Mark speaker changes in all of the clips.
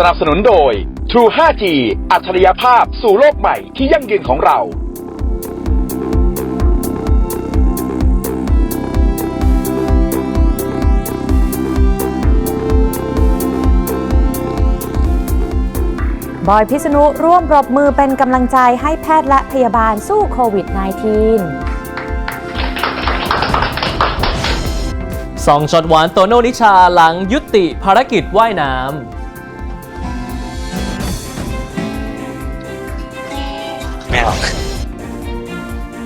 Speaker 1: สนับสนุนโดย True 5G อัจฉริยภาพสู่โลกใหม่ที่ยั่งยืนของเรา
Speaker 2: บอยพิษณุร่วมปรบมือเป็นกำลังใจให้แพทย์และพยาบาลสู้โควิด -19
Speaker 3: สองช็อตหวานโตโน่นิชาหลังยุติภารกิจว่ายน้
Speaker 4: ไรอก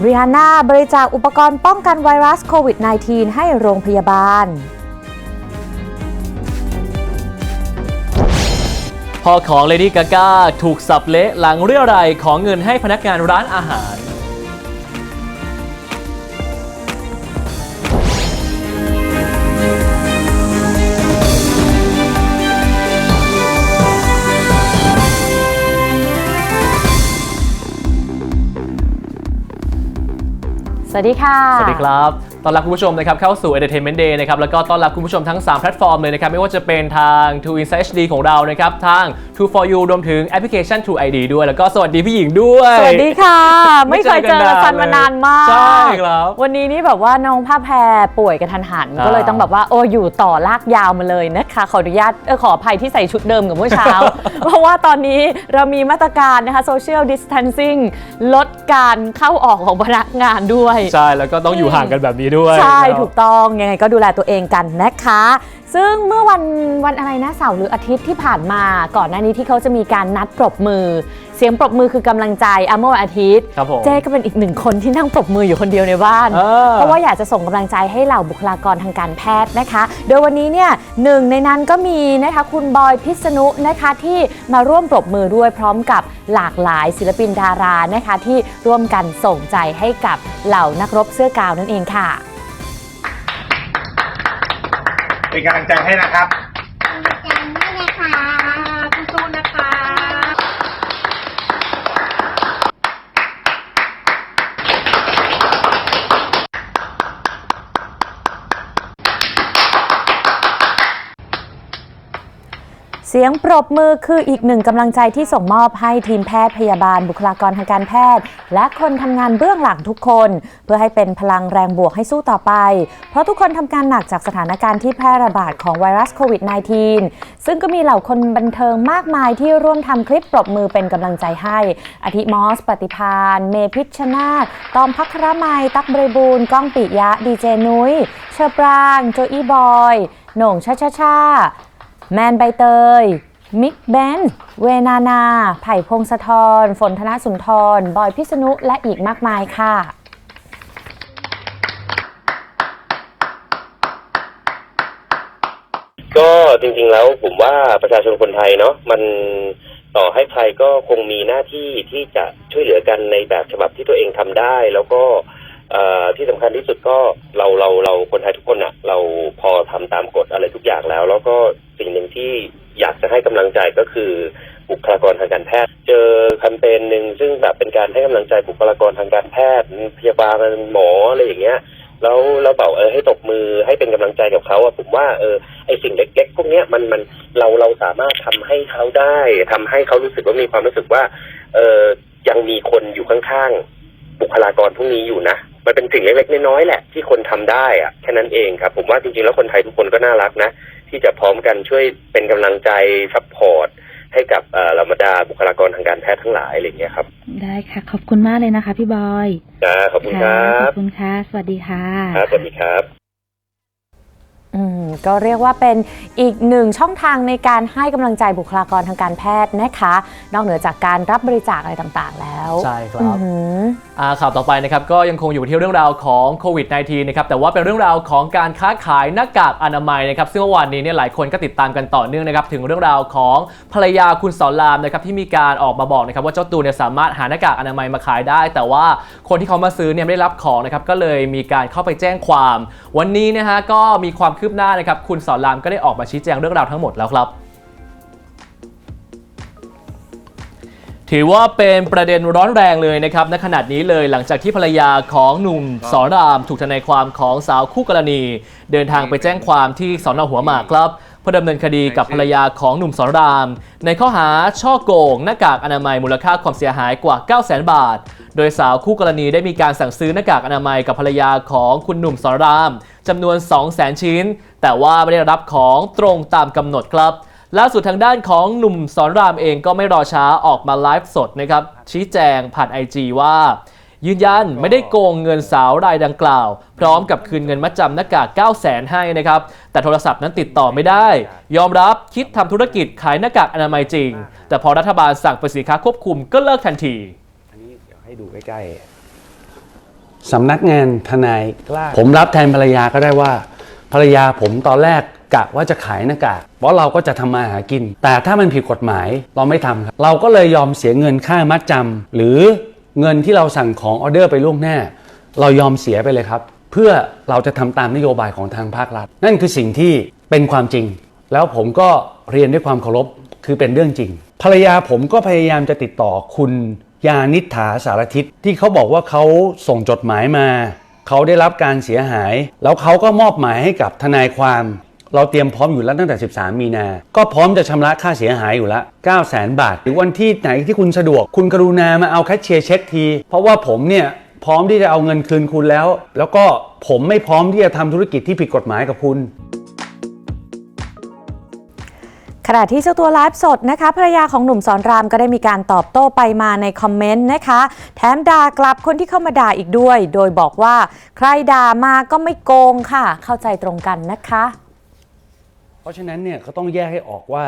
Speaker 2: ริฮาน่าบริจาคอุปกรณ์ป้องกันไวรัสโควิด -19 ให้โรงพยาบาลำ
Speaker 3: พ่อของเลดี้กากถูกสับเละหลังเรียอะไรยของเงินให้พนักงานร้านอาหาร
Speaker 2: สวัสดีค่ะ
Speaker 3: สวัสดีครับ ต้อนรับคุณผู้ชมนะครับเข้าสู่ Entertainment Day นะครับแล้วก็ต้อนรับคุณผู้ชมทั้ง 3 แพลตฟอร์มเลยนะครับไม่ว่าจะเป็นทาง True Insight HD ของเรานะครับทาง True for You รวมถึงแอปพลิเคชัน True ID ด้วย แล้วก็สวัสดีพี่หญิงด้วย
Speaker 2: สวัสดีค่ะ
Speaker 3: ไม่
Speaker 2: ไม่
Speaker 3: เจ
Speaker 2: เค
Speaker 3: อยกัน
Speaker 2: เจอกัน
Speaker 3: นาน
Speaker 2: มานานมาก
Speaker 3: ใช่ครับ
Speaker 2: วันนี้นี่แบบว่าน้องผ้าแพรป่วยกระทันหัน
Speaker 3: อ่า
Speaker 2: ก็เลยต้องแบบว่าโอ้อยู่ต่อลากยาวมาเลยนะคะขออนุญาตเออขออภัยที่ใส่ชุดเดิมกับเมื่อเช้า เพราะว่าตอนนี้เรามีมาตรการนะคะ social distancing ลดการเข้าออกของพนักงานด้วย
Speaker 3: ใช่แล้วก็ต้องอยู่ห่างกันแบบนี้ด้วย
Speaker 2: ใช่
Speaker 3: นะครับ
Speaker 2: ถูกต้อง ยังไงก็ดูแลตัวเองกันนะคะ ซึ่งเมื่อวันวันอะไรนะเสาร์หรืออาทิตย์ที่ผ่านมาก่อนหน้านี้ที่เขาจะมีการนัดปรบมือ เสียงปรบมือคือกำลังใจอะเมื่อวันอาทิตย์
Speaker 3: ครับผม
Speaker 2: เจ๊ก็เป็นอีกหนึ่งคนที่นั่งปรบมืออยู่คนเดียวในบ้าน
Speaker 3: เออ
Speaker 2: เพราะว่าอยากจะส่งกำลังใจให้เหล่าบุคลากรทางการแพทย์นะคะ โดยวันนี้เนี่ยหนึ่งในนั้นก็มีนะคะคุณบอยพิษณุนะคะที่มาร่วมปรบมือด้วยพร้อมกับหลากหลายศิลปินดารานะคะที่ร่วมกันส่งใจให้กับเหล่านักรบเสื้อกาวนั่นเองค่ะ
Speaker 4: เป็นกำลังใจให้นะครับ
Speaker 2: เสียงปรบมือคืออีกหนึ่งกำลังใจที่ส่งมอบให้ทีมแพทย์พยาบาลบุคลากรทางการแพทย์ และคนทำงานเบื้องหลังทุกคน เพื่อให้เป็นพลังแรงบวกให้สู้ต่อไป เพราะทุกคนทำการหนักจากสถานการณ์ที่แพร่ระบาดของไวรัสโควิด -19 ซึ่งก็มีเหล่าคนบันเทิงมากมายที่ร่วมทำคลิปปรบมือเป็นกำลังใจให้ อาทิมอส ปฏิพาน เมพิชชนาธตอมพัครมัย ตักบริบูรณ์ก้องปิยะ ดีเจนุ้ย เชอปราง โจอี้บอยโหน่งชาชาชา แมนใบเตย มิกเบนซ์เวนานา ไผ่พงศธร ฝนธนสุนทร บอยพิษณุ และอีกมากมายค่ะ
Speaker 5: ก็จริงๆแล้วผมว่าประชาชนคนไทยเนาะมันต่อให้ใครก็คงมีหน้าที่ที่จะช่วยเหลือกันในแบบฉบับที่ตัวเองทำได้ แล้วก็ ที่สำคัญที่สุดก็เราเราเราคนไทยทุกคนอะเราพอทำตามกฎอะไรทุกอย่างแล้ว แล้วก็สิ่งหนึ่งที่อยากจะให้กำลังใจก็คือบุคลากรทางการแพทย์ เจอแคมเปญหนึ่งซึ่งแบบเป็นการให้กำลังใจบุคลากรทางการแพทย์พยาบาลหมออะไรอย่างเงี้ยแล้วแล้วแบบเออให้ตบมือให้เป็นกำลังใจกับเขาอะผมว่าเออไอสิ่งเล็กๆพวกเนี้ยมันมันเราเราสามารถทำให้เขาได้ทำให้เขารู้สึกว่ามีความรู้สึกว่า เออยังมีคนอยู่ข้างๆบุคลากรพวกนี้อยู่นะ มันเป็นสิ่งเล็กๆน้อยๆแหละที่คนทำได้อะแค่นั้นเองครับ ผมว่าจริงๆแล้วคนไทยทุกคนก็น่ารักนะ ที่จะพร้อมกันช่วยเป็นกำลังใจซัพพอร์ตให้กับเอ่อเหล่าบรรดาบุคลากรทางการแพทย์ทั้งหลายอะไรอย่างเงี้ยครับ
Speaker 6: ได้ค่ะ ขอบคุณมากเลยนะคะ พี่บอย
Speaker 5: จ้าขอบคุณครั
Speaker 6: ข
Speaker 5: บ
Speaker 6: อบคุณค่ะ สวัสดีค่ะ
Speaker 5: ครับสวัสดีครับ
Speaker 2: อืม ก็เรียกว่าเป็นอีกหนึ่งช่องทางในการให้กำลังใจบุคลากรทางการแพทย์นะคะ นอกเหนือจากการรับบริจาคอะไรต่างๆ แล้ว
Speaker 3: ใช่ครับ
Speaker 2: อือหือ
Speaker 3: อ่าข่าวต่อไปนะครับก็ยังคงอยู่ที่เรื่องราวของโควิด -19 นะครับแต่ว่าเป็นเรื่องราวของการค้าขายหน้ากากอนามัยนะครับซึ่งเมื่อวานนี้เนี่ยหลายคนก็ติดตามกันต่อเนื่องนะครับถึงเรื่องราวของภรรยาคุณสอนรามนะครับที่มีการออกมาบอกนะครับว่าเจ้าตัวเนี่ยสามารถหาหน้ากากอนามัยมาขายได้ แต่ว่าคนที่เขามาซื้อเนี่ยไม่ได้รับของนะครับก็เลยมีการเข้าไปแจ้งความ วันนี้นะฮะก็มีความคืบหน้านะครับคุณสอนรามก็ได้ออกมาชี้แจงเรื่องราวทั้งหมดแล้วครับถือว่าเป็นประเด็นร้อนแรงเลยนะครับณขนาดนี้เลยหลังจากที่ภรรยาของหนุ่มสอนราม ถูกทนายความของสาวคู่กรณี เดินทางไปแจ้งความที่สอนอหัวหมากครับ พื่อดำเนินคดีกับภรรยาของหนุ่มสอนราม ในข้อหาช่อโกง หน้ากากอนามัยมูลค่าความเสียหายกว่า9 0 0 0 0 0 บาท โดยสาวคู่กรณีได้มีการสั่งซื้อหน้ากากอนามัยกับภรรยาของคุณหนุ่มสอนรามจำนวน 2 0 0 0 0 0 ชิ้น แต่ว่าไม่ได้รับของตรงตามกำหนดครับล่าสุดทางด้านของหนุ่มสอนรามเองก็ไม่รอช้าออกมาไลฟ์สดนะครับชี้แจงผ่าน IG ว่า ยืนยันไม่ได้โกงเงินสาวรายดังกล่าว พร้อมกับคืนเงินมัดจำหน้ากาก 9 0 0 0 0 0ให้นะครับ แต่โทรศัพท์นั้นติดต่อไม่ได้ ยอมรับคิดทำธุรกิจขายหน้ากากอนามัยจริง แต่พอรัฐบาลสั่งเป็นสินค้าควบคุมก็เลิกทันที
Speaker 7: ให้ดูใกล้ๆสำนักงานทนายกล้าผมรับแทนภรรยาก็ได้ว่า ภรรยาผมตอนแรกกะว่าจะขายหน้ากากเพราะเราก็จะทำมาหากิน แต่ถ้ามันผิดกฎหมายเราไม่ทำครับ เราก็เลยยอมเสียเงินค่ามัดจำหรือ เงินที่เราสั่งของออเดอร์ไปล่วงหน้า เรายอมเสียไปเลยครับ เพื่อเราจะทำตามนโยบายของทางภาครัฐ นั่นคือสิ่งที่เป็นความจริง แล้วผมก็เรียนด้วยความเคารพคือเป็นเรื่องจริง ภรรยาผมก็พยายามจะติดต่อคุณยานิษฐาสารทิศที่เขาบอกว่าเขาส่งจดหมายมา เขาได้รับการเสียหาย แล้วเขาก็มอบหมายให้กับทนายความ เราเตรียมพร้อมอยู่แล้วตั้งแต่ 13 มีนา ก็พร้อมจะชำระค่าเสียหายอยู่ล้ว9 0 0 0 0 บาท หรือวันที่ไหนที่คุณสะดวก คุณกรุณามาเอาแคชเชียร์เช็คที เพราะว่าผมเนี่ยพร้อมที่จะเอาเงินคืนคุณแล้ว แล้วก็ผมไม่พร้อมที่จะทำธุรกิจที่ผิดกฎหมายกับคุณ
Speaker 2: ขณะที่เจ้าตัวไลฟ์สดนะคะภรรยาของหนุ่มสอนรามก็ได้มีการตอบโต้ไปมาในคอมเมนต์นะคะ แถมด่ากลับคนที่เข้ามาด่าอีกด้วย โดยบอกว่าใครด่ามาก็ไม่โกงค่ะ เข้าใจตรงกันนะคะ
Speaker 7: เพราะฉะนั้นเนี่ยเขาต้องแยกให้ออกว่า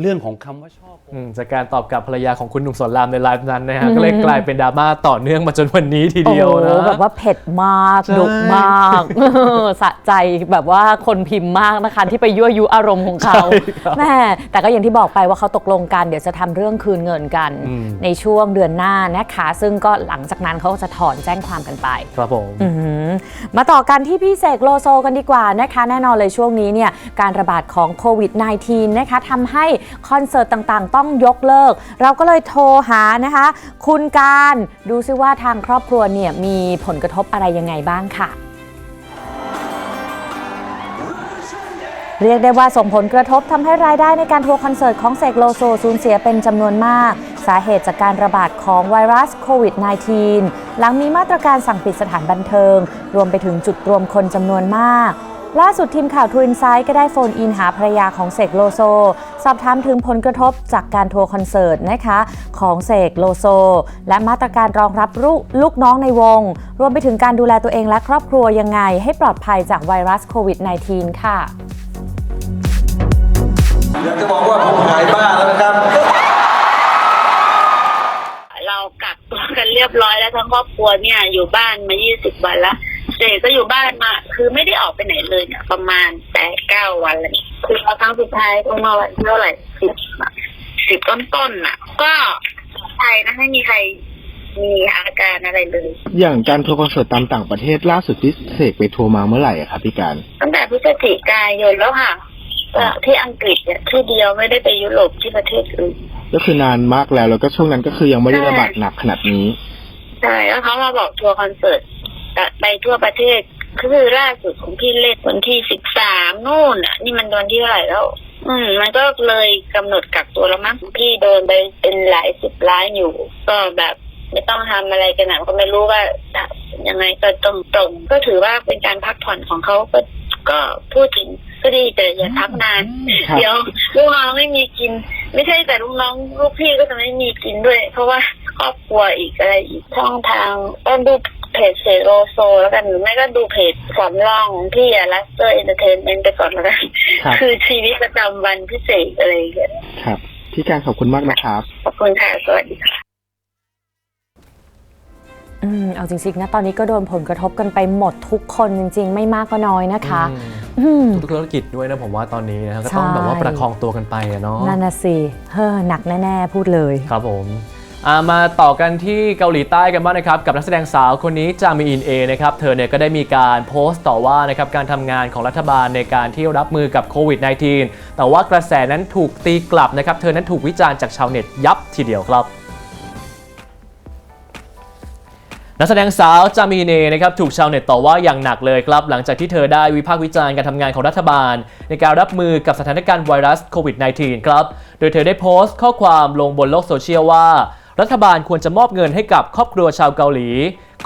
Speaker 7: เรื่องของคำว่าชอบ
Speaker 3: อืมจากการตอบกลับภรรยาของคุณหนุ่มสอนรามในไลฟ์นั้นนะฮะก็เลยกลายเป็นดราม่าต่อเนื่องมาจนวันนี้ทีเดียวนะ
Speaker 2: โอ้แบบว่าเผ็ดมาก
Speaker 3: ใช่
Speaker 2: ดุมากสะใจแบบว่าคนพิมพ์มากนะคะที่ไปยั่วยุอารมณ์ของเขา
Speaker 3: ใช่ครับ
Speaker 2: แม่แต่ก็อย่างที่บอกไปว่าเขาตกลงกันเดี๋ยวจะทำเรื่องคืนเงินกัน
Speaker 3: อืม
Speaker 2: ในช่วงเดือนหน้านะคะ ซึ่งก็หลังจากนั้นเขาก็จะถอนแจ้งความกันไป
Speaker 3: ครับผม
Speaker 2: อือหือมาต่อกันที่พี่เสกโลโซกันดีกว่านะคะ แน่นอนเลยช่วงนี้เนี่ยการระบาดของโควิด -19 นะคะทำให้คอนเสิร์ตต่างๆ ต้องยกเลิก เราก็เลยโทรหานะคะ คุณการดูซิว่าทางครอบครัวเนี่ยมีผลกระทบอะไรยังไงบ้างค่ะ เรียกได้ว่าส่งผลกระทบทำให้รายได้ในการทัวร์คอนเสิร์ตของเสกโลโซสูญเสียเป็นจำนวนมาก สาเหตุจากการระบาดของไวรัสโควิด -19 หลังมีมาตรการสั่งปิดสถานบันเทิง รวมไปถึงจุดรวมคนจำนวนมากล่าสุดทีมข่าวทูอินไซด์ก็ได้โฟนอินหาภรรยาของเสกโลโซ สอบถามถึงผลกระทบจากการทัวร์คอนเสิร์ตนะคะของเสกโลโซ และมาตรการรองรับลูกลูกน้องในวง รวมไปถึงการดูแลตัวเองและครอบครัวยังไง ให้ปลอดภัยจากไวรัสโควิด -19 ค่ะ
Speaker 8: อยากจะบอกว่าผมหายบ้าแล้วนะครับ
Speaker 6: เรากักตัวกันเรียบร้อยแล้วทั้งครอบครัวเนี่ย อยู่บ้านมา 20 วันละเสกก็อยู่บ้านมา คือไม่ได้ออกไปไหนเลยเนี่ยประมาณแปดเก้าวันแล้วนี่ คือเราครั้งสุดท้ายก็เมื่อวันที่เท่าไหร่สิบสิบต้นต้นๆน่ะ ก็ปลอดภัยนะไม่มีใครมีอาการอะไรเลย
Speaker 9: อย่างการทัวร์คอนเสิร์ตตามต่างประเทศล่าสุดที่เสกไปทัวร์มาเมื่อไหร่อะครับพี่การ
Speaker 6: ตั้งแต่พฤศจิกายนแล้วค่ะก็ที่อังกฤษเนี่ยที่เดียวไม่ได้ไปยุโรปที่ประเทศอื่น
Speaker 9: ก็คือนานมากแล้วแล้วก็ช่วงนั้นก็คือยังไม่ได้ระบาดหนักขนาดนี้
Speaker 6: ใช่แล้วเขามาบอกทัวร์คอนเสิร์ตไปทั่วประเทศ คือล่าสุดของพี่เล่นวันที่สิบสามนู่นอะ นี่มันวันที่เท่าไหร่แล้ว อืม มันก็เลยกำหนดกักตัวแล้วมั้งพี่โดนไปเป็นหลายสิบล้านอยู่ ก็แบบไม่ต้องทำอะไรกันนะก็ไม่รู้ว่าจะยังไงก็ต้องตรงก็ถือว่าเป็นการพักผ่อนของเขาก็ก็พูดถึงก็ดีแต่อย่าพักนาน
Speaker 9: ครับ
Speaker 6: เดี๋ยวลูกน้องไม่มีกิน ไม่ใช่แต่ลูกน้องลูกพี่ก็จะไม่มีกินด้วย เพราะว่า ครอบครัวอีกอะไรอีกช่องทางก็ดูเพจเซโลโซ แล้วกันหรือไม่ก็ดูเพจสำรองของพี่อะลัสเตอร์เอนเตอร์เทนเมนต์ไปก่อนแล้วกัน
Speaker 9: ครับ
Speaker 6: คือชีวิตประจำวันพิเศษอะไรอย่างเงี้ย
Speaker 9: ครับ พี่การขอบคุณมากนะครับ
Speaker 6: ขอบคุณค่ะสวัสดีค่ะ
Speaker 2: อืมเอาจริงๆนะตอนนี้ก็โดนผลกระทบกันไปหมดทุกคนจริง ๆ ไม่มากก็น้อยนะคะ อืม
Speaker 3: ทุกธุรกิจด้วยนะผมว่าตอนนี้นะฮะก็ต้อง
Speaker 2: ใช่
Speaker 3: แบบว่าประคองตัวกันไปอะเนาะ
Speaker 2: นั่นน่ะสิเฮ้อหนักแน่ ๆ พูดเลย
Speaker 3: ครับผมอ่า มาต่อกันที่เกาหลีใต้กันบ้างนะครับ กับนักแสดงสาวคนนี้จามีอินเอนะครับ เธอเนี่ยก็ได้มีการโพสต์ต่อว่านะครับการทำงานของรัฐบาลในการที่รับมือกับโควิด -19 แต่ว่ากระแสนั้นถูกตีกลับนะครับ เธอนั้นถูกวิจารณ์จากชาวเน็ตยับทีเดียวครับนักแสดงสาวจามีเนนะครับถูกชาวเน็ตต่อว่าอย่างหนักเลยครับหลังจากที่เธอได้วิพากษ์วิจารณ์การทำงานของรัฐบาล ในการรับมือกับสถานการณ์ไวรัสโควิด -19 ครับ โดยเธอได้โพสต์ข้อความลงบนโลกโซเชียลว่า รัฐบาลควรจะมอบเงินให้กับครอบครัวชาวเกาหลี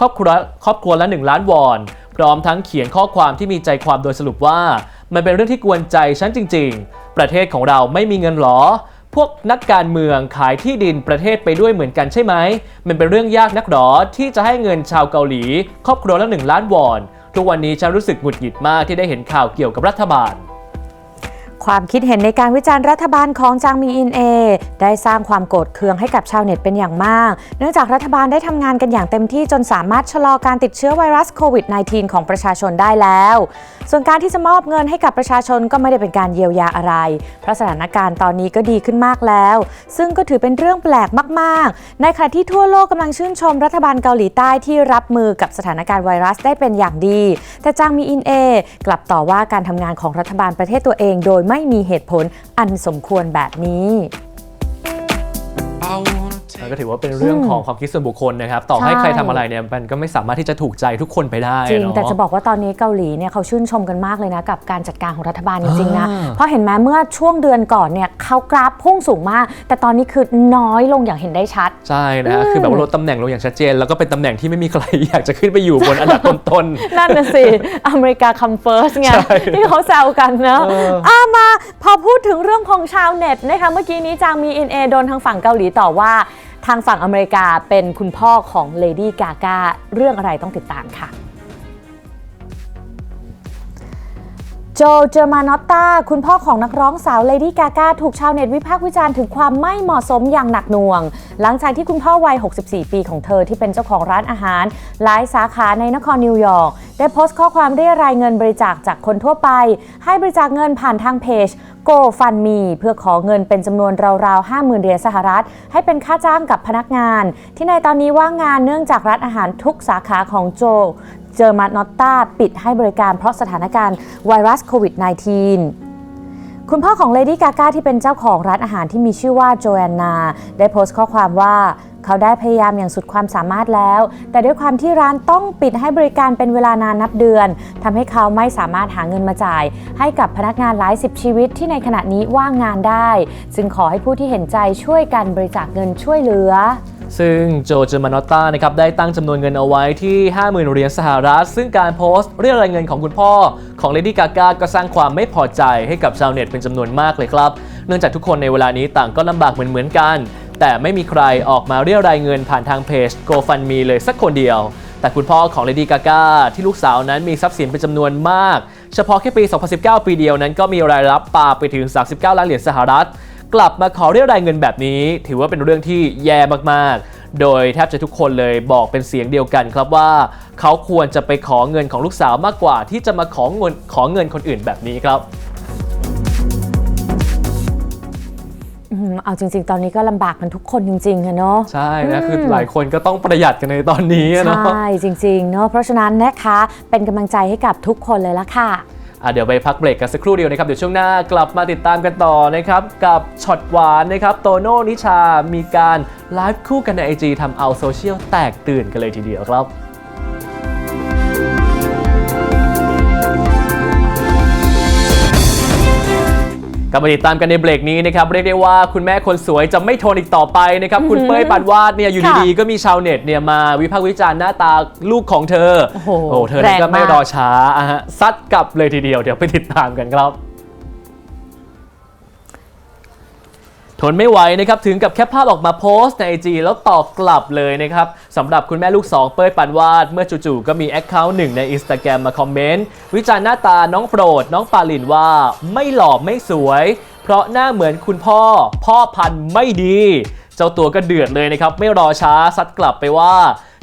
Speaker 3: ครอบครัวครอบครัวละ 1 ล้านวอน พร้อมทั้งเขียนข้อความที่มีใจความโดยสรุปว่า มันเป็นเรื่องที่กวนใจฉันจริง ๆ ประเทศของเราไม่มีเงินหรอ พวกนักการเมืองขายที่ดินประเทศไปด้วยเหมือนกันใช่ไหม มันเป็นเรื่องยากนักหรอที่จะให้เงินชาวเกาหลี ครอบครัวละหนึ่งล้านวอน ทุกวันนี้ฉันรู้สึกหงุดหงิดมากที่ได้เห็นข่าวเกี่ยวกับรัฐบาล
Speaker 2: ความคิดเห็นในการวิจารณ์รัฐบาลของจางมีอินเอ ได้สร้างความโกรธเคืองให้กับชาวเน็ตเป็นอย่างมาก เนื่องจากรัฐบาลได้ทำงานกันอย่างเต็มที่จนสามารถชะลอการติดเชื้อไวรัสโควิด -19 ของประชาชนได้แล้ว ส่วนการที่จะมอบเงินให้กับประชาชนก็ไม่ได้เป็นการเยียวยาอะไร เพราะสถานการณ์ตอนนี้ก็ดีขึ้นมากแล้ว ซึ่งก็ถือเป็นเรื่องแปลกมากๆ ในขณะที่ทั่วโลกกำลังชื่นชมรัฐบาลเกาหลีใต้ที่รับมือกับสถานการณ์ไวรัสได้เป็นอย่างดี แต่จางมีอินเอกลับต่อว่าการทำงานของรัฐบาลประเทศตัวเองโดยไม่ไม่มีเหตุผลอันสมควรแบบนี้
Speaker 3: มันก็ถือว่าเป็นเรื่องของความคิดส่วนบุคคลนะครับ ต่อให้
Speaker 2: ใช่
Speaker 3: ใครทำอะไรเนี่ยมันก็ไม่สามารถที่จะถูกใจทุกคนไปได้
Speaker 2: จริง
Speaker 3: เนาะ
Speaker 2: แต่จะบอกว่าตอนนี้เกาหลีเนี่ยเขาชื่นชมกันมากเลยนะกับการจัดการของรัฐบาลจริงๆนะ
Speaker 3: อ่า
Speaker 2: เพราะเห็นไหมเมื่อช่วงเดือนก่อนเนี่ยเขากราฟพุ่งสูงมาก แต่ตอนนี้คือน้อยลงอย่างเห็นได้ชัด
Speaker 3: ใช่นะฮะคือแบบว่าลดตำแหน่งลงอย่างชัดเจน แล้วก็เป็นตำแหน่งที่ไม่มีใครอยากจะขึ้นไปอยู่บนอันดับต้น
Speaker 2: นั่นน่ะสิอเมริกาคัมเฟิร์สไง
Speaker 3: ใช่
Speaker 2: ที่เขาแซวกันนะ
Speaker 3: เออ
Speaker 2: อะมาพอพูดถึงเรื่องของชาวเน็ตนะคะเมื่อกี้นี้จางมีอินเอโดนทางฝั่งเกาหลีต่อว่า ทางฝั่งอเมริกาเป็นคุณพ่อของเลดี้กากาเรื่องอะไรต้องติดตามค่ะโจเจอร์มานอตตาคุณพ่อของนักร้องสาวเลดี้กากาถูกชาวเน็ตวิพากษ์วิจารณ์ถึงความไม่เหมาะสมอย่างหนักหน่วง หลังจากที่คุณพ่อวัย 64 ปีของเธอที่เป็นเจ้าของร้านอาหาร หลายสาขาในนครนิวยอร์กได้โพสต์ข้อความเรียรายเงินบริจาคจากคนทั่วไป ให้บริจาคเงินผ่านทางเพจ GoFundMe เพื่อขอเงินเป็นจำนวนราวๆ 50,000เหรียญสหรัฐ ให้เป็นค่าจ้างกับพนักงาน ที่ในตอนนี้ว่างงานเนื่องจากร้านอาหารทุกสาขาของโจเจอร์มานอตตาปิดให้บริการเพราะสถานการณ์ไวรัสโควิด -19 คุณพ่อของเลดี้กากาที่เป็นเจ้าของร้านอาหารที่มีชื่อว่าโจแอนนา ได้โพสต์ข้อความว่า เขาได้พยายามอย่างสุดความสามารถแล้ว แต่ด้วยความที่ร้านต้องปิดให้บริการเป็นเวลานานนับเดือนทำให้เขาไม่สามารถหาเงินมาจ่าย ให้กับพนักงานหลายสิบชีวิตที่ในขณะนี้ว่างงานได้ จึงขอให้ผู้ที่เห็นใจช่วยกันบริจาคเงินช่วยเหลือ
Speaker 3: ซึ่งโจเจมานอตตานะครับได้ตั้งจำนวนเงินเอาไว้ที่ 50,000 เหรียญสหรัฐ ซึ่งการโพสต์เรียกรายเงินของคุณพ่อของเลดี้กากาก็สร้างความไม่พอใจให้กับชาวเน็ตเป็นจำนวนมากเลยครับ เนื่องจากทุกคนในเวลานี้ต่างก็ลำบากเหมือนๆกัน แต่ไม่มีใครออกมาเรียรายเงินผ่านทางเพจ GoFundMe เลยสักคนเดียว แต่คุณพ่อของเลดี้กากาที่ลูกสาวนั้นมีทรัพย์สินเป็นจำนวนมาก เฉพาะแค่ปี 2019 ปีเดียวนั้นก็มีรายรับปาไปถึง 39 ล้านเหรียญสหรัฐ กลับมาขอเรียรายเงินแบบนี้ ถือว่าเป็นเรื่องที่แย่มากๆโดยแทบจะทุกคนเลยบอกเป็นเสียงเดียวกันครับว่า เขาควรจะไปขอเงินของลูกสาวมากกว่าที่จะมาขอเงินขอเงินคนอื่นแบบนี้ครับ
Speaker 2: เอาจริง ๆ ตอนนี้ก็ลำบากกันทุกคนจริงๆอะเนาะ
Speaker 3: ใช่นะคือหลายคนก็ต้องประหยัดกันในตอนนี้อะเนาะ
Speaker 2: ใช่จริงๆเนาะเพราะฉะนั้นนะคะเป็นกำลังใจให้กับทุกคนเลยละค่ะ
Speaker 3: อะเดี๋ยวไปพักเบรกกันสักครู่เดียวนะครับ เดี๋ยวช่วงหน้ากลับมาติดตามกันต่อนะครับ กับช็อตหวานนะครับโตโน่นิชามีการไลฟ์คู่กันใน IG ทำเอาโซเชียลแตกตื่นกันเลยทีเดียวครับ กลับมาติดตามกันในเบรกนี้นะครับเรียกได้ว่าคุณแม่คนสวยจะไม่ทนอีกต่อไปนะครับคุณเป้ยปานวาดเนี่ยอยู่
Speaker 2: ค่ะ
Speaker 3: ดีๆก็มีชาวเน็ตเนี่ยมาวิพากษ์วิจารณ์หน้าตาลูกของเธอ
Speaker 2: โอ้โห
Speaker 3: เธอ
Speaker 2: แร
Speaker 3: เนี่ย
Speaker 2: ง
Speaker 3: ก็ไม่
Speaker 2: มาก
Speaker 3: รอช้าอะฮะซัดกลับเลยทีเดียวเดี๋ยวไปติดตามกันครับ ทนไม่ไหวนะครับถึงกับแคปภาพออกมาโพสต์ใน IG แล้วตอบกลับเลยนะครับสำหรับคุณแม่ลูก 2 เป้ยปันวาด เมื่อจู่ๆก็มีแอคเคาท์หนึ่งใน Instagram มาคอมเมนต์ วิจารณ์หน้าตาน้องโปรด น้องปาลินว่าไม่หล่อไม่สวย เพราะหน้าเหมือนคุณพ่อ พ่อพันธุ์ไม่ดี เจ้าตัวก็เดือดเลยนะครับ ไม่รอช้าซัดกลับไปว่า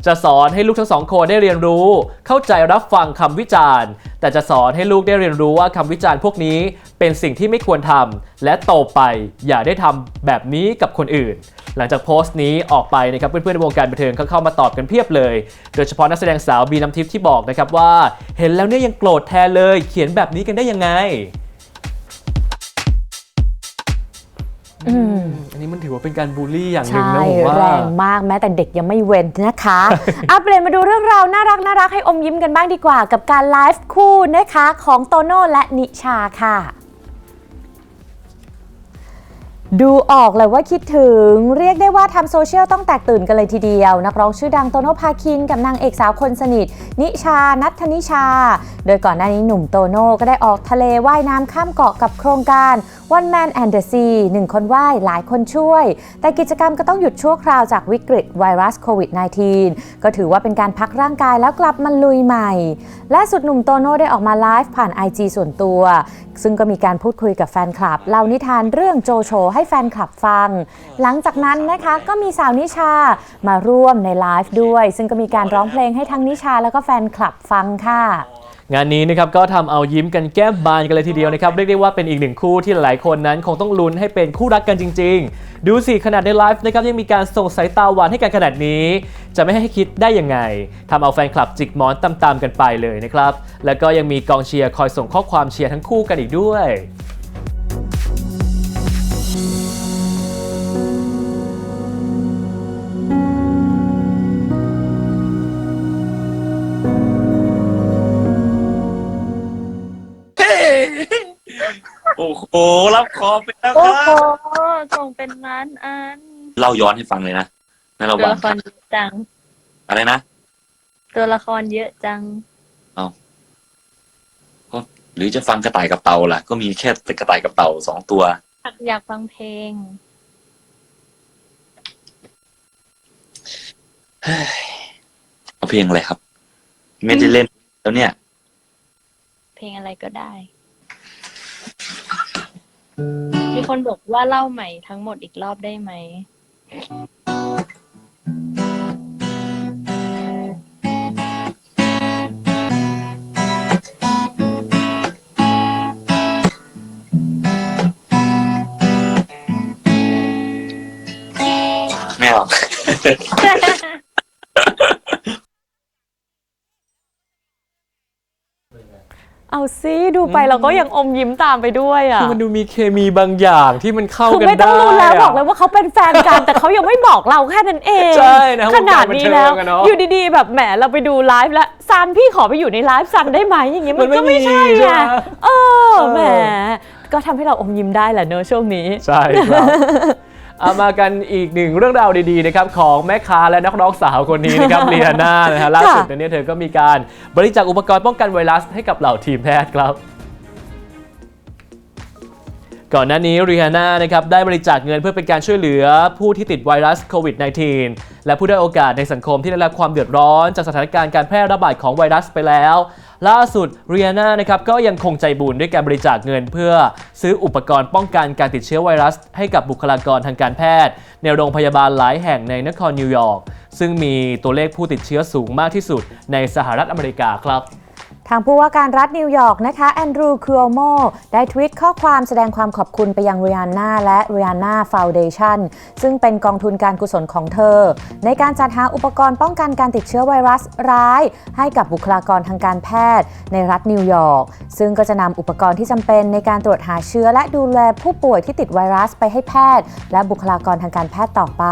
Speaker 3: จะสอนให้ลูกทั้งสองคนได้เรียนรู้ เข้าใจรับฟังคำวิจารณ์ แต่จะสอนให้ลูกได้เรียนรู้ว่าคำวิจารณ์พวกนี้เป็นสิ่งที่ไม่ควรทำและโตไปอย่าได้ทำแบบนี้กับคนอื่น หลังจากโพสต์นี้ออกไปนะครับเพื่อนๆในวงการบันเทิงเขาเข้ามาตอบกันเพียบเลย โดยเฉพาะนักแสดงสาวบีน้ำทิพย์ที่บอกนะครับว่า เห็นแล้วเนี่ยยังโกรธแทนเลย เขียนแบบนี้กันได้ยังไง
Speaker 2: อืม
Speaker 3: อันนี้มันถือว่าเป็นการบูลลี่อย่างหนึ่ง
Speaker 2: ใช่
Speaker 3: นะผมว่า
Speaker 2: แรงมากแม้แต่เด็กยังไม่เว้นนะคะอัปเปลี่ยนมาดูเรื่องราวน่ารักน่ารักให้อมยิ้มกันบ้างดีกว่า กับการไลฟ์คู่นะคะของโตโน่และนิชาค่ะดูออกเลยว่าคิดถึงเรียกได้ว่าทำโซเชียลต้องแตกตื่นกันเลยทีเดียว นักร้องชื่อดังโตโน่พาคินกับนางเอกสาวคนสนิท นิชานัทธนิชา โดยก่อนหน้านี้หนุ่มโตโน่ก็ได้ออกทะเลว่ายน้ำข้ามเกาะกับโครงการ One Man and the Sea หนึ่งคนว่ายหลายคนช่วย แต่กิจกรรมก็ต้องหยุดชั่วคราวจากวิกฤตไวรัสโควิด -19 ก็ถือว่าเป็นการพักร่างกายแล้วกลับมาลุยใหม่ แล่าสุดหนุ่มโตโน่ได้ออกมาไลฟ์ผ่าน IG ส่วนตัว ซึ่งก็มีการพูดคุยกับแฟนคลับเล่านิทานเรื่องโจโฉให้แฟนคลับฟัง หลังจากนั้นนะคะก็มีสาวนิชามาร่วมในไลฟ์ด้วย ซึ่งก็มีการร้องเพลงให้ทั้งนิชาแล้วก็แฟนคลับฟังค่ะ
Speaker 3: งานนี้นะครับก็ทำเอายิ้มกันแก้มบานกันเลยทีเดียวนะครับเรียกได้ว่าเป็นอีกหนึ่งคู่ที่หลายคนนั้น คงต้องลุ้นให้เป็นคู่รักกันจริง ๆ ดูสิขนาดในไลฟ์นะครับยังมีการส่งสายตาหวานให้กันขนาดนี้ จะไม่ให้คิดได้ยังไงทำเอาแฟนคลับจิกหมอนตามๆกันไปเลยนะครับแล้วก็ยังมีกองเชียร์คอยส่งข้อความเชียร์ทั้งคู่กันอีกด้วย
Speaker 10: โอ้โหรับคอไปแล้ว
Speaker 6: โอ้
Speaker 10: ครั
Speaker 6: โห
Speaker 10: บ
Speaker 6: ส่งเป็นล้านอัน
Speaker 10: เล่าย้อนให้ฟังเลยนะในระห
Speaker 6: ตัว
Speaker 10: ว่าง
Speaker 6: ละครเยอะจัง
Speaker 10: อะไรนะ
Speaker 6: ตัวละครเยอะจัง
Speaker 10: ก็หรือจะฟังกระต่ายกับเต่าล่ะ ก็มีแค่แต่กระต่ายกับเต่าสองตัว
Speaker 6: อยากฟังเพลง
Speaker 10: เอาเพลงอะไรครับ ไม่ได้เล่นแล้วเนี่ย
Speaker 6: เพลงอะไรก็ได้ มีคนบอกว่าเล่าใหม่ทั้งหมดอีกรอบได้ไหม
Speaker 10: ไม่เอา
Speaker 2: เอาซิดูไปเราก็ยังอมยิ้มตามไปด้วยอะ
Speaker 3: คือมันดูมีเคมีบางอย่างที่มันเข้า
Speaker 2: คือ
Speaker 3: กัน
Speaker 2: ไม่ต้อง
Speaker 3: ได้
Speaker 2: รู้แล้วะบอกเลยว่าเขาเป็นแฟนกันแต่เขายังไม่บอกเราแค่นั้นเอง
Speaker 3: ใช่นะ
Speaker 2: ขนาดนี้แล้ว
Speaker 3: วงการบันเทิงอะเนอะ
Speaker 2: อยู่ดีๆ แบบแหมเราไปดูไลฟ์แล้วซันพี่ขอไปอยู่ในไลฟ์ซันได้ไหมอย่างเงี้ยมันก็ไม่ใช่
Speaker 3: ใช่
Speaker 2: ไง
Speaker 3: ไหม
Speaker 2: เออ
Speaker 3: เออ
Speaker 2: แหมก็ทำให้เราอมยิ้มได้แหละเนอะช่วงนี้
Speaker 3: ใช่ครับ เอามากันอีกหนึ่งเรื่องราวดีๆนะครับของแม่ค้าและนักร้องสาวคนนี้นะครับเรียนานะฮะล่าสุดเนี่ยเธอก็มีการบริจาคอุปกรณ์ป้องกันไวรัสให้กับเหล่าทีมแพทย์ครับก่อนหน้านี้รีฮาน่านะครับได้บริจาคเงินเพื่อเป็นการช่วยเหลือผู้ที่ติดไวรัสโควิด -19 และผู้ได้โอกาสในสังคมที่ได้รับความเดือดร้อนจากสถานการณ์การแพร่ระบาดของไวรัสไปแล้ว ล่าสุดเรียน่านะครับก็ยังคงใจบุญด้วยการบริจาคเงินเพื่อซื้ออุปกรณ์ป้องกันการติดเชื้อไวรัส ให้กับบุคลากรทางการแพทย์ ในโรงพยาบาลหลายแห่งในนครนิวยอร์กซึ่งมีตัวเลขผู้ติดเชื้อสูงมากที่สุดในสหรัฐอเมริกาครับ
Speaker 2: ทางผู้ว่าการรัฐนิวยอร์กนะคะแอนดรูว์คิโอโมได้ทวิตข้อความแสดงความขอบคุณไปยัง Rihanna และ Rihanna Foundation ซึ่งเป็นกองทุนการกุศลของเธอ ในการจัดหาอุปกรณ์ป้องกันการติดเชื้อไวรัสร้าย ให้กับบุคลากรทางการแพทย์ ในรัฐนิวยอร์กซึ่งก็จะนำอุปกรณ์ที่จำเป็นในการตรวจหาเชื้อและดูแลผู้ป่วยที่ติดไวรัสไปให้แพทย์ และบุคลากรทางการแพทย์ต่อไป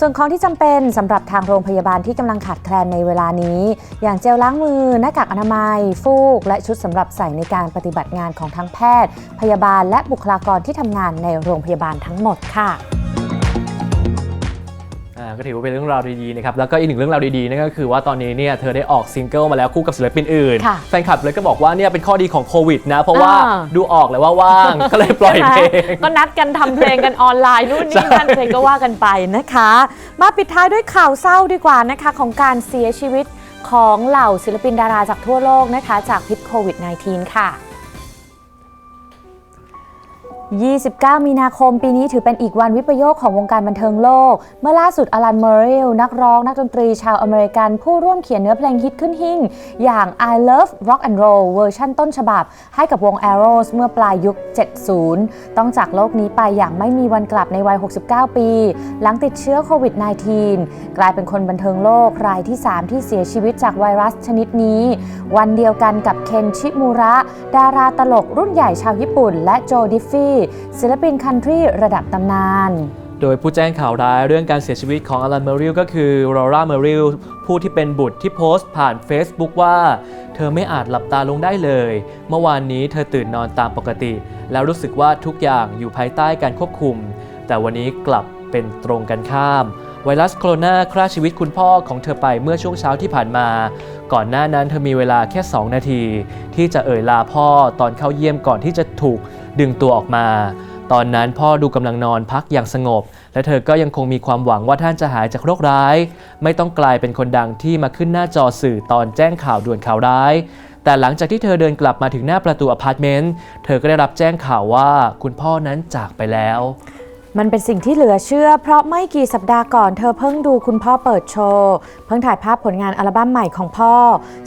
Speaker 2: ส่วนของที่จำเป็นสำหรับทางโรงพยาบาลที่กำลังขาดแคลนในเวลานี้ อย่างเจลล้างมือ หน้ากากอนามัย ฟูก และชุดสำหรับใส่ในการปฏิบัติงานของทั้งแพทย์ พยาบาลและบุคลากรที่ทำงานในโรงพยาบาลทั้งหมดค่ะ
Speaker 3: ก็ถือว่าเป็นเรื่องราวดีๆนะครับแล้วก็อีกหนึ่งเรื่องราวดีๆนั่นก็คือว่าตอนนี้เนี่ยเธอได้ออกซิงเกิลมาแล้วคู่กับศิลปินอื่น
Speaker 2: ค่ะ
Speaker 3: แฟนคลับเลยก็บอกว่าเนี่ยเป็นข้อดีของโควิดนะ เพราะว่า
Speaker 2: อ่า
Speaker 3: ดูออกเลยว่าว่าง ก็เลยปล่อยเพลง
Speaker 2: ก็นัดกันทำเพลงกันออนไลน์นู่นนี่
Speaker 3: ใช่
Speaker 2: นั่นเพลงก็ว่ากันไปนะคะ มาปิดท้ายด้วยข่าวเศร้าดีกว่านะคะ ของการเสียชีวิตของเหล่าศิลปินดาราจากทั่วโลกนะคะ จากพิษโควิด -19 ค่ะ 29 มีนาคมปีนี้ถือเป็นอีกวันวิปโยคของวงการบันเทิงโลก เมื่อล่าสุดอลันเมอริลนักร้องนักดนตรีชาวอเมริกัน ผู้ร่วมเขียนเนื้อเพลงฮิตขึ้นหิ่ง อย่าง I Love Rock and Roll เวอร์ชั่นต้นฉบับ ให้กับวง Arrows เมื่อปลายยุค 70 ต้องจากโลกนี้ไปอย่างไม่มีวันกลับในวัย 69 ปี หลังติดเชื้อโควิด -19 กลายเป็นคนบันเทิงโลกรายที่ 3 ที่เสียชีวิตจากไวรัสชนิดนี้ วันเดียวกันกับเคนชิมูระ ดาราตลกรุ่นใหญ่ชาวญี่ปุ่น และโจดิฟฟี่ศิลปินคันทรีระดับตำนาน
Speaker 3: โดยผู้แจ้งข่าวร้ายเรื่องการเสียชีวิตของอลันเมอริลก็คือรอร่าเมอริลผู้ที่เป็นบุตรที่โพสต์ผ่าน Facebook ว่า เธอไม่อาจหลับตาลงได้เลย เมื่อวานนี้เธอตื่นนอนตามปกติ แล้วรู้สึกว่าทุกอย่างอยู่ภายใต้การควบคุม แต่วันนี้กลับเป็นตรงกันข้าม ไวรัสโคโรนาฆ่าชีวิตคุณพ่อของเธอไปเมื่อช่วงเช้าที่ผ่านมา ก่อนหน้านั้นเธอมีเวลาแค่ 2 นาที ที่จะเอ่ยลาพ่อตอนเข้าเยี่ยมก่อนที่จะถูกดึงตัวออกมา ตอนนั้นพ่อดูกำลังนอนพักอย่างสงบ และเธอก็ยังคงมีความหวังว่าท่านจะหายจากโรคร้าย ไม่ต้องกลายเป็นคนดังที่มาขึ้นหน้าจอสื่อตอนแจ้งข่าวด่วนข่าวร้ายแต่หลังจากที่เธอเดินกลับมาถึงหน้าประตูอพาร์ตเมนต์ เธอก็ได้รับแจ้งข่าวว่าคุณพ่อนั้นจากไปแล้ว
Speaker 2: มันเป็นสิ่งที่เหลือเชื่อ เพราะไม่กี่สัปดาห์ก่อนเธอเพิ่งดูคุณพ่อเปิดโชว์ เพิ่งถ่ายภาพผลงานอัลบั้มใหม่ของพ่อ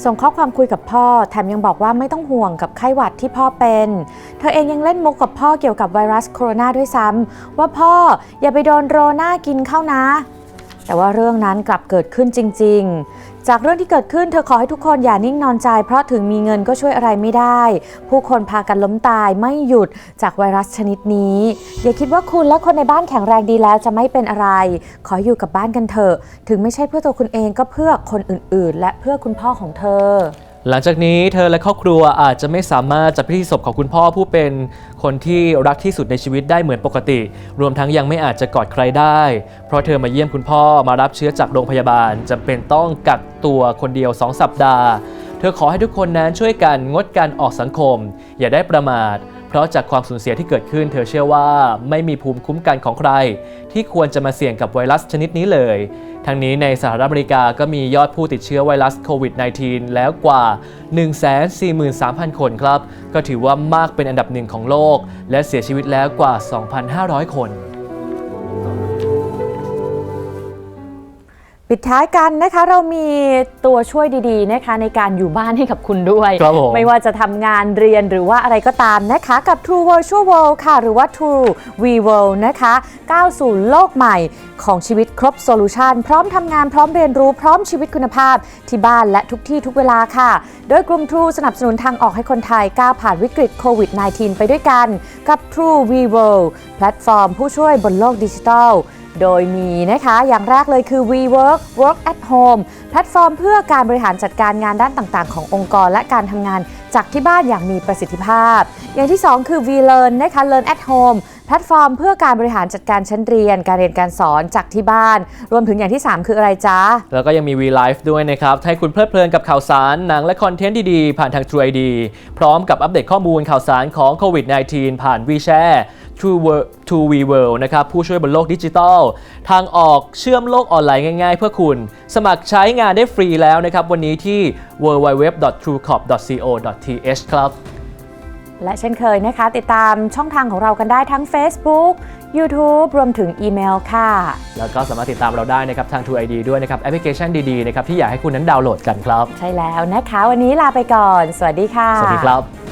Speaker 2: ส่งข้อความคุยกับพ่อ แถมยังบอกว่าไม่ต้องห่วงกับไข้หวัดที่พ่อเป็น เธอเองยังเล่นมุกกับพ่อเกี่ยวกับไวรัสโคโรนาด้วยซ้ำว่าพ่ออย่าไปโดนโรนากินเข้านะ แต่ว่าเรื่องนั้นกลับเกิดขึ้นจริง ๆ จากเรื่องที่เกิดขึ้นเธอขอให้ทุกคนอย่านิ่งนอนใจ เพราะถึงมีเงินก็ช่วยอะไรไม่ได้ ผู้คนพากันล้มตายไม่หยุดจากไวรัสชนิดนี้ อย่าคิดว่าคุณและคนในบ้านแข็งแรงดีแล้วจะไม่เป็นอะไร ขออยู่กับบ้านกันเถอะ ถึงไม่ใช่เพื่อตัวคุณเองก็เพื่อคนอื่นๆ และเพื่อคุณพ่อของเธอ
Speaker 3: หลังจากนี้เธอและครอบครัวอาจจะไม่สามารถจัดพิธีศพของคุณพ่อผู้เป็นคนที่รักที่สุดในชีวิตได้เหมือนปกติ รวมทั้งยังไม่อาจจะกอดใครได้ เพราะเธอมาเยี่ยมคุณพ่อมารับเชื้อจากโรงพยาบาลจำเป็นต้องกักตัวคนเดียว 2 สัปดาห์ เธอขอให้ทุกคนนั้นช่วยกันงดการออกสังคม อย่าได้ประมาท เพราะจากความสูญเสียที่เกิดขึ้น เธอเชื่อว่าไม่มีภูมิคุ้มกันของใคร ที่ควรจะมาเสี่ยงกับไวรัสชนิดนี้เลย ทั้งนี้ในสหรัฐอเมริกาก็มียอดผู้ติดเชื้อไวรัสโควิด -19 แล้วกว่า 143,000 คนครับ ก็ถือว่ามากเป็นอันดับหนึ่งของโลก และเสียชีวิตแล้วกว่า 2,500 คน
Speaker 2: ปิดท้ายกันนะคะเรามีตัวช่วยดีๆนะคะในการอยู่บ้านให้กับคุณด้วย
Speaker 3: ครับผม
Speaker 2: ไม่ว่าจะทำงานเรียนหรือว่าอะไรก็ตามนะคะ กับ True Virtual World ค่ะ หรือว่า True V World นะคะ ก้าวสู่โลกใหม่ของชีวิตครบโซลูชันพร้อมทำงานพร้อมเรียนรู้พร้อมชีวิตคุณภาพที่บ้านและทุกที่ทุกเวลาค่ะ โดยกลุ่ม True สนับสนุนทางออกให้คนไทยก้าวผ่านวิกฤตโควิด -19 ไปด้วยกัน กับ True V World แพลตฟอร์มผู้ช่วยบนโลกดิจิทัล โดยมีนะคะอย่างแรกเลยคือ WeWork Work at Home แพลตฟอร์มเพื่อการบริหารจัดการงานด้านต่างๆ ขององค์กรและการทำงานจากที่บ้านอย่างมีประสิทธิภาพ อย่างที่ 2 คือ VLearn นะคะ Learn at Home แพลตฟอร์มเพื่อการบริหารจัดการชั้นเรียน การเรียนการสอนจากที่บ้าน รวมถึงอย่างที่ 3 คืออะไรจ๊ะ
Speaker 3: แล้วก็ยังมี V Live ด้วยนะครับ ให้คุณเพลิดเพลินกับข่าวสาร หนังและคอนเทนต์ดีๆ ผ่านทาง True ID พร้อมกับอัปเดตข้อมูลข่าวสารของโควิด -19 ผ่าน WeShare True World True We World นะครับผู้ช่วยบนโลกดิจิทัล ทางออกเชื่อมโลกออนไลน์ง่ายๆ เพื่อคุณ สมัครใช้งานได้ฟรีแล้วนะครับ วันนี้ที่ www.truecorp.co.th ครับ
Speaker 2: และเช่นเคยนะคะ ติดตามช่องทางของเรากันได้ทั้ง Facebook YouTube รวมถึงอีเมลค่ะ
Speaker 3: แล้วก็สามารถติดตามเราได้นะครับทาง True ID ด้วยนะครับ แอปพลิเคชันดี ๆ นะครับ ที่อยากให้คุณนั้นดาวน์โหลดกันครับ
Speaker 2: ใช่แล้วนะคะ วันนี้ลาไปก่อน สวัสดีค่ะ
Speaker 3: สวัสดีครับ